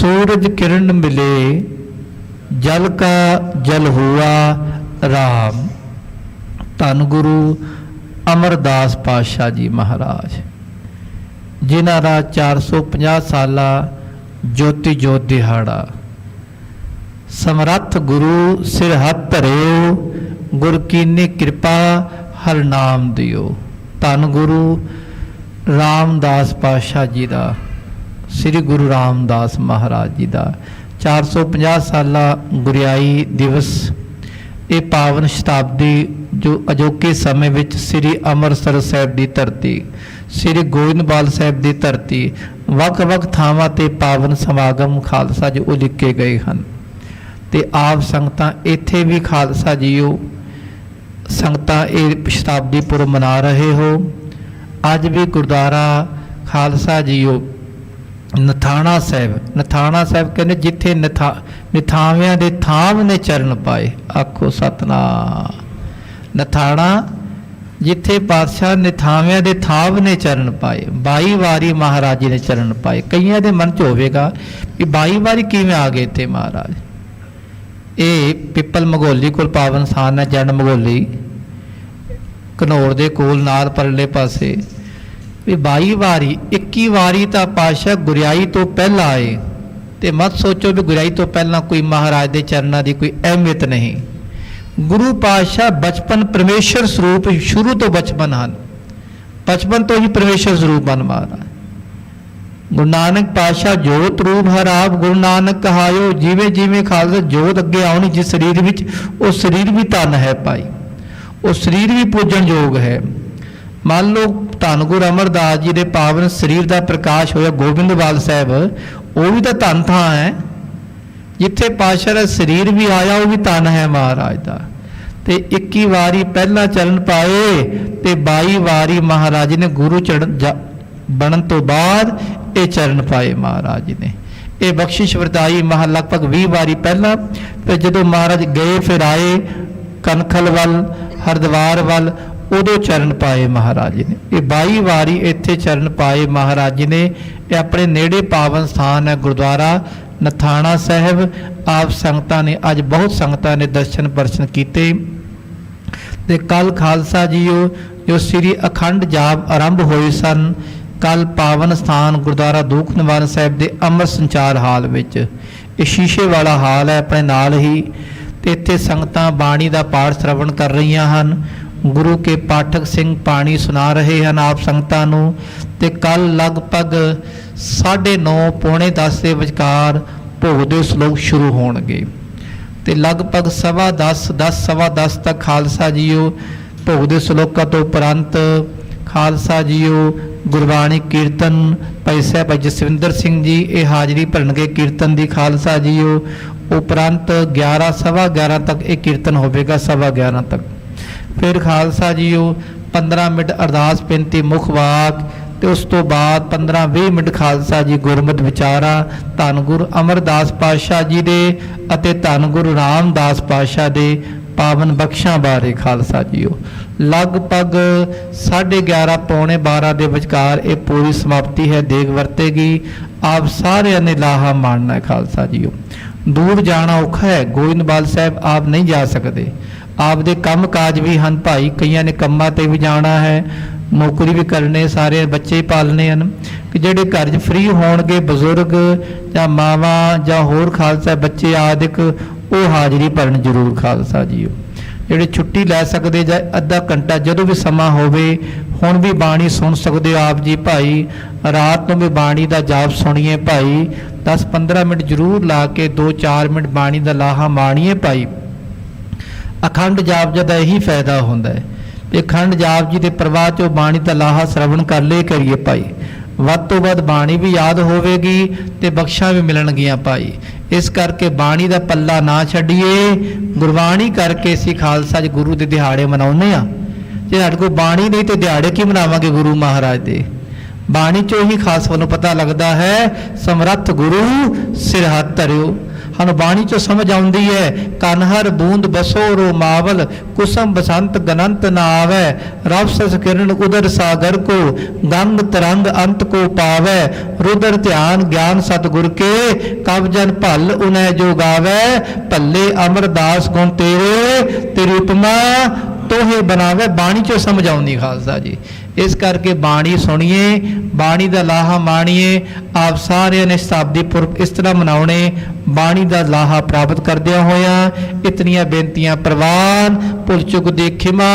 सूरज किरण मिले जल का जल हुआ राम ਧੰਨ ਗੁਰੂ ਅਮਰਦਾਸ ਪਾਤਸ਼ਾਹ ਜੀ ਮਹਾਰਾਜ ਜਿਨ੍ਹਾਂ ਦਾ 450 ਸਾਲਾ ਜੋਤੀ ਜੋਤ ਦਿਹਾੜਾ ਸਮਰੱਥ ਗੁਰੂ ਸਿਰ ਹੱਥ ਧਰਿਓ ਗੁਰ ਕੀਨੀ ਕਿਰਪਾ ਹਰ ਨਾਮ ਦਿਓ ਧੰਨ ਗੁਰੂ ਰਾਮਦਾਸ ਪਾਤਸ਼ਾਹ ਜੀ ਦਾ ਸ੍ਰੀ ਗੁਰੂ ਰਾਮਦਾਸ ਮਹਾਰਾਜ ਜੀ ਦਾ 450 ਸਾਲਾ ਗੁਰਿਆਈ ਦਿਵਸ, ਇਹ ਪਾਵਨ ਸ਼ਤਾਬਦੀ ਜੋ ਅਜੋਕੇ ਸਮੇਂ ਵਿੱਚ ਸ੍ਰੀ ਅੰਮ੍ਰਿਤਸਰ ਸਾਹਿਬ ਦੀ ਧਰਤੀ, ਸ੍ਰੀ ਗੋਇੰਦਵਾਲ ਸਾਹਿਬ ਦੀ ਧਰਤੀ, ਵੱਖ-ਵੱਖ ਥਾਵਾਂ ਤੇ ਪਾਵਨ ਸਮਾਗਮ ਖਾਲਸਾ ਜੀ ਉਲੀਕੇ ਗਏ ਹਨ। ਤੇ ਆਪ ਸੰਗਤਾਂ ਇੱਥੇ ਵੀ ਖਾਲਸਾ ਜੀਓ, ਸੰਗਤਾਂ ਇਹ ਸ਼ਤਾਬਦੀ ਪੁਰਬ ਮਨਾ ਰਹੇ ਹੋ। ਅੱਜ ਵੀ ਗੁਰਦੁਆਰਾ ਖਾਲਸਾ ਜੀਓ ਨਥਾਣਾ ਸਾਹਿਬ ਨਥਾਣਾ ਸਾਹਿਬ ਕਹਿੰਦੇ ਜਿੱਥੇ ਨਥਾ, ਨਿਥਾਵਿਆਂ ਦੇ ਥਾਮ ਨੇ ਚਰਨ ਪਾਏ, ਆਖੋ ਸਤਨਾਮ। ਨਥਾਣਾ, ਜਿੱਥੇ ਪਾਤਸ਼ਾਹ ਨਿਥਾਵਿਆਂ ਦੇ ਥਾਮ ਨੇ ਚਰਨ ਪਾਏ 22 ਵਾਰੀ ਮਹਾਰਾਜ ਜੀ ਨੇ ਚਰਨ ਪਾਏ। ਕਈਆਂ ਦੇ ਮਨ 'ਚ ਹੋਵੇਗਾ ਕਿ 22 ਵਾਰੀ ਕਿਵੇਂ ਆ ਗਏ ਇੱਥੇ ਮਹਾਰਾਜ? ਇਹ ਪਿੱਪਲ ਮਗੋਲੀ ਕੋਲ ਪਾਵਨ ਸਥਾਨ ਹੈ, ਜਨ ਮਗੋਲੀ। ਘਨੌਰ ਦੇ ਕੋਲ ਨਾਲ ਪਰਲੇ ਪਾਸੇ। ਵੀ 22 ਵਾਰੀ 21 ਵਾਰੀ ਤਾਂ ਪਾਸ਼ਾ ਗੁਰਿਆਈ ਤੋਂ ਪਹਿਲਾਂ ਆਏ। ਤੇ ਮਤ ਸੋਚੋ ਵੀ ਗੁਰਿਆਈ ਤੋਂ ਪਹਿਲਾਂ ਕੋਈ ਮਹਾਰਾਜ ਦੇ ਚਰਨਾਂ ਦੀ ਕੋਈ ਅਹਿਮੀਅਤ ਨਹੀਂ। ਗੁਰੂ ਪਾਸ਼ਾ ਬਚਪਨ ਪਰਮੇਸ਼ਰ ਸਰੂਪ ਸ਼ੁਰੂ ਤੋਂ ਬਚਪਨ ਹਨ। ਬਚਪਨ ਤੋਂ ਹੀ ਪਰਮੇਸ਼ਰ ਸਰੂਪ ਹਨ ਮਹਾਰਾਜ। ਗੁਰੂ ਨਾਨਕ ਪਾਸ਼ਾ ਜੋਤ ਰੂਪ ਹਰਾਬ ਗੁਰੂ ਨਾਨਕ ਕਹਾਇਓ, ਜਿਵੇਂ ਜਿਵੇਂ ਖਾਲਸਾ ਜੋਤ ਅੱਗੇ ਆਉਣੀ, ਜਿਸ ਸਰੀਰ ਵਿੱਚ, ਉਹ ਸਰੀਰ ਵੀ ਧਨ ਹੈ ਭਾਈ। ਉਹ ਸਰੀਰ ਵੀ ਪੂਜਣ ਯੋਗ ਹੈ। ਮੰਨ ਲਓ ਧੰਨ ਗੁਰੂ ਅਮਰਦਾਸ ਜੀ ਦੇ ਪਾਵਨ ਸਰੀਰ ਦਾ ਪ੍ਰਕਾਸ਼ ਹੋਇਆ ਗੋਬਿੰਦਵਾਲ ਸਾਹਿਬ। ਉਹ ਵੀ ਤਾਂ ਧੰਨ ਥਾਂ ਹੈ। ਜਿੱਥੇ ਪਾਸ਼ਾ ਦਾ ਸਰੀਰ ਵੀ ਆਇਆ, ਉਹ ਵੀ ਧੰਨ ਹੈ ਮਹਾਰਾਜ ਦਾ। ਤੇ 21 ਵਾਰੀ ਪਹਿਲਾਂ ਚਰਨ ਪਾਏ ਤੇ 22 ਵਾਰੀ ਮਹਾਰਾਜ ਨੇ ਗੁਰੂ ਚੜਨ ਜਾ- ਬਣਨ ਤੋਂ ਬਾਅਦ ਇਹ ਚਰਨ ਪਾਏ ਮਹਾਰਾਜ ਨੇ। ਇਹ ਬਖਸ਼ਿਸ਼ ਵਰਤਾਈ ਮਹਾ ਲਗਭਗ 20 ਵਾਰੀ ਪਹਿਲਾਂ। ਤੇ ਜਦੋਂ ਮਹਾਰਾਜ ਗਏ, ਫਿਰ ਆਏ ਕਨਖਲ ਵੱਲ ਹਰਦੁਆਰ ਵੱਲ ਉਦੋਂ ਚਰਨ ਪਾਏ ਮਹਾਰਾਜ ਜੀ ਨੇ। ਇਹ 22 ਵਾਰੀ ਇੱਥੇ ਚਰਨ ਪਾਏ ਮਹਾਰਾਜ ਜੀ ਨੇ। ਇਹ ਆਪਣੇ ਨੇੜੇ ਪਾਵਨ ਸਥਾਨ ਹੈ ਗੁਰਦੁਆਰਾ ਨਥਾਣਾ ਸਾਹਿਬ। ਆਪ ਸੰਗਤਾਂ ਨੇ, ਅੱਜ ਬਹੁਤ ਸੰਗਤਾਂ ਨੇ ਦਰਸ਼ਨ ਪਰਸ਼ਨ ਕੀਤੇ। ਤੇ ਕੱਲ ਖਾਲਸਾ ਜੀਓ, ਜੋ ਸ੍ਰੀ ਅਖੰਡ ਜਾਪ ਆਰੰਭ ਹੋਏ ਸਨ, ਕੱਲ ਪਾਵਨ ਸਥਾਨ ਗੁਰਦੁਆਰਾ ਦੂਖ ਨਿਵਾਰਨ ਸਾਹਿਬ ਦੇ ਅੰਮ੍ਰਿਤ ਸੰਚਾਰ ਹਾਲ ਵਿੱਚ। ਇਹ ਸ਼ੀਸ਼ੇ ਵਾਲਾ ਹਾਲ ਹੈ, ਆਪਣੇ ਨਾਲ ਹੀ। ਤੇ ਇੱਥੇ ਸੰਗਤਾਂ ਬਾਣੀ ਦਾ ਪਾਠ ਸ਼ਰਵਣ ਕਰ ਰਹੀਆਂ ਹਨ। ਗੁਰੂ ਕੇ ਪਾਠਕ ਸਿੰਘ ਪਾਣੀ ਸੁਣਾ ਰਹੇ ਹਨ ਆਪ ਸੰਗਤਾਂ ਨੂੰ ਤੇ ਕੱਲ ਲਗਭਗ 9:30 ਪੌਣੇ 10 ਦੇ ਵਿਚਕਾਰ ਭੋਗ ਦੇ ਸ਼ਲੋਕ ਸ਼ੁਰੂ ਹੋਣਗੇ। ਤੇ ਲਗਭਗ ਸਵਾ 10 10 ਸਵਾ 10 ਤੱਕ ਖਾਲਸਾ ਜੀਓ ਭੋਗ ਦੇ ਸ਼ਲੋਕਾਂ ਤੋਂ ਉਪਰੰਤ ਖਾਲਸਾ ਜੀਓ ਗੁਰਬਾਣੀ ਕੀਰਤਨ ਭਾਈ ਸਾਹਿਬ ਭਾਈ ਜਸਵਿੰਦਰ ਸਿੰਘ ਜੀ, ਇਹ ਹਾਜ਼ਰੀ ਭਰਨਗੇ ਕੀਰਤਨ ਦੀ ਖਾਲਸਾ ਜੀਓ। ਉਪਰੰਤ 11 ਸਵਾ 11 ਤੱਕ ਇਹ ਕੀਰਤਨ ਹੋਵੇਗਾ, ਸਵਾ 11 ਤੱਕ। ਫਿਰ ਖਾਲਸਾ ਜੀ ਜੀਓ 15 ਮਿੰਟ ਅਰਦਾਸ ਬੇਨਤੀ, ਮੁਖ ਵਾਕ, ਤੇ ਉਸ ਤੋਂ ਬਾਅਦ 15-20 ਮਿੰਟ ਖਾਲਸਾ ਜੀ ਗੁਰਮਤਿ ਵਿਚਾਰਾ, ਧੰਨ ਗੁਰੂ ਅਮਰਦਾਸ ਪਾਤਸ਼ਾਹ ਜੀ ਦੇ ਅਤੇ ਧੰਨ ਗੁਰੂ ਰਾਮਦਾਸ ਪਾਤਸ਼ਾਹ ਦੇ ਪਾਵਨ ਬਖਸ਼ਾਂ ਬਾਰੇ ਖਾਲਸਾ ਜੀਓ। ਲਗਭਗ 11:30 ਪੌਣੇ 12 ਦੇ ਵਿਚਕਾਰ ਇਹ ਪੂਰੀ ਸਮਾਪਤੀ ਹੈ, ਦੇਗ ਵਰਤੇਗੀ। ਆਪ ਸਾਰਿਆਂ ਨੇ ਲਾਹਾ ਮਾਣਨਾ ਹੈ ਖਾਲਸਾ ਜੀਓ। ਦੂਰ ਜਾਣਾ ਔਖਾ ਹੈ, ਗੋਇੰਦਵਾਲ ਸਾਹਿਬ ਆਪ ਨਹੀਂ ਜਾ ਸਕਦੇ। ਆਪਦੇ ਕੰਮ ਕਾਜ ਵੀ ਹਨ ਭਾਈ, ਕਈਆਂ ਨੇ ਕੰਮਾਂ ਤੇ ਵੀ ਜਾਣਾ ਹੈ, ਨੌਕਰੀ ਵੀ ਕਰਨੇ, ਸਾਰੇ ਬੱਚੇ ਹੀ ਪਾਲਣੇ ਹਨ, ਕਿ ਜਿਹੜੇ ਘਰ 'ਚ ਫ੍ਰੀ ਹੋਣਗੇ ਬਜ਼ੁਰਗ ਜਾਂ ਮਾਵਾਂ ਜਾਂ ਹੋਰ ਖਾਲਸਾ ਬੱਚੇ ਆਦਿਕ, ਉਹ ਹਾਜ਼ਰੀ ਭਰਨ ਜ਼ਰੂਰ ਖਾਲਸਾ ਜੀਓ। ਜਿਹੜੇ ਛੁੱਟੀ ਲੈ ਸਕਦੇ ਜਾਂ ਅੱਧਾ ਘੰਟਾ ਜਦੋਂ ਵੀ ਸਮਾਂ ਹੋਵੇ, ਹੁਣ ਵੀ ਬਾਣੀ ਸੁਣ ਸਕਦੇ ਹੋ ਆਪ ਜੀ ਭਾਈ, ਰਾਤ ਨੂੰ ਵੀ ਬਾਣੀ ਦਾ ਜਾਪ ਸੁਣੀਏ ਭਾਈ 10-15 ਮਿੰਟ ਜ਼ਰੂਰ ਲਾ ਕੇ 2-4 ਮਿੰਟ ਬਾਣੀ ਦਾ ਲਾਹਾ ਮਾਣੀਏ ਭਾਈ। ਅਖੰਡ ਜਾਪ ਦਾ ਇਹੀ ਫਾਇਦਾ ਹੁੰਦਾ ਹੈ ਵੀ ਅਖੰਡ ਜਾਪ ਜੀ ਦੇ ਪ੍ਰਵਾਹ ਚੋਂ ਬਾਣੀ ਦਾ ਲਾਹਾ ਸ਼ਰਵਣ ਕਰ ਲਏ ਕਰੀਏ ਭਾਈ। ਵੱਧ ਤੋਂ ਵੱਧ ਬਾਣੀ ਵੀ ਯਾਦ ਹੋਵੇਗੀ ਤੇ ਬਖਸ਼ਾਂ ਵੀ ਮਿਲਣਗੀਆਂ ਭਾਈ। ਇਸ ਕਰਕੇ ਬਾਣੀ ਦਾ ਪੱਲਾ ਨਾ ਛੱਡੀਏ। ਗੁਰਬਾਣੀ ਕਰਕੇ ਅਸੀਂ ਖਾਲਸਾ ਜੀ ਗੁਰੂ ਦੇ ਦਿਹਾੜੇ ਮਨਾਉਂਦੇ ਆ ਜੇ ਸਾਡੇ ਕੋਲ ਬਾਣੀ ਨਹੀਂ ਤੇ ਦਿਹਾੜੇ ਕੀ ਮਨਾਵਾਂਗੇ ਗੁਰੂ ਮਹਾਰਾਜ ਦੇ? ਬਾਣੀ ਚੋਂ ਹੀ ਖਾਸ ਵੱਲੋਂ ਪਤਾ ਲੱਗਦਾ ਹੈ, ਸਮਰੱਥ ਗੁਰੂ ਸਿਰਹੱਤ ਧਰਿਓ। ਹਨ ਬਾਣੀ ਚੋਂ ਸਮਝ ਆਉਂਦੀ ਹੈ ਕਨ ਹਰ ਬੂੰਦ ਬਸੋ ਰੋ ਮਾਵਲ, ਕੁਸਮ ਬਸੰਤ ਗਨੰਤ ਨਾ ਆਵੈ, ਰਵ ਸਸ ਕਿਰਨ ਉਦਰ ਸਾਗਰ ਕੋ ਗੰਗ ਤਰੰਗ ਅੰਤ ਕੋ ਪਾਵੈ, ਰੁਦਰ ਧਿਆਨ ਗਿਆਨ ਸਤਿਗੁਰ ਕੇ, ਕਬ ਜਨ ਭਲ ਉਨੈ ਜੋ ਗਾਵੈ ਭੱਲੇ ਅਮਰਦਾਸ ਗੁਣ ਤੇਰੇ ਤੇਰੀ ਉਪਮਾ ਤੋਹੇ ਬਣਾਵੇ, ਬਾਣੀ ਚੋਂ ਸਮਝ ਆਉਂਦੀ ਖਾਲਸਾ ਜੀ। ਇਸ ਕਰਕੇ ਬਾਣੀ ਸੁਣੀਏ, ਬਾਣੀ ਦਾ ਲਾਹਾ ਮਾਣੀਏ, ਆਪ ਸਾਰਿਆਂ ਨੇ ਸ਼ਤਾਬਦੀ ਪੁਰਬ ਇਸ ਤਰ੍ਹਾਂ ਮਨਾਉਣੇ, ਬਾਣੀ ਦਾ ਲਾਹਾ ਪ੍ਰਾਪਤ ਕਰਦਿਆਂ ਹੋਇਆਂ, ਇਤਨੀਆਂ ਬੇਨਤੀਆਂ ਪ੍ਰਵਾਨ ਭੁੱਲ ਚੁੱਕ ਦੇ ਖਿਮਾ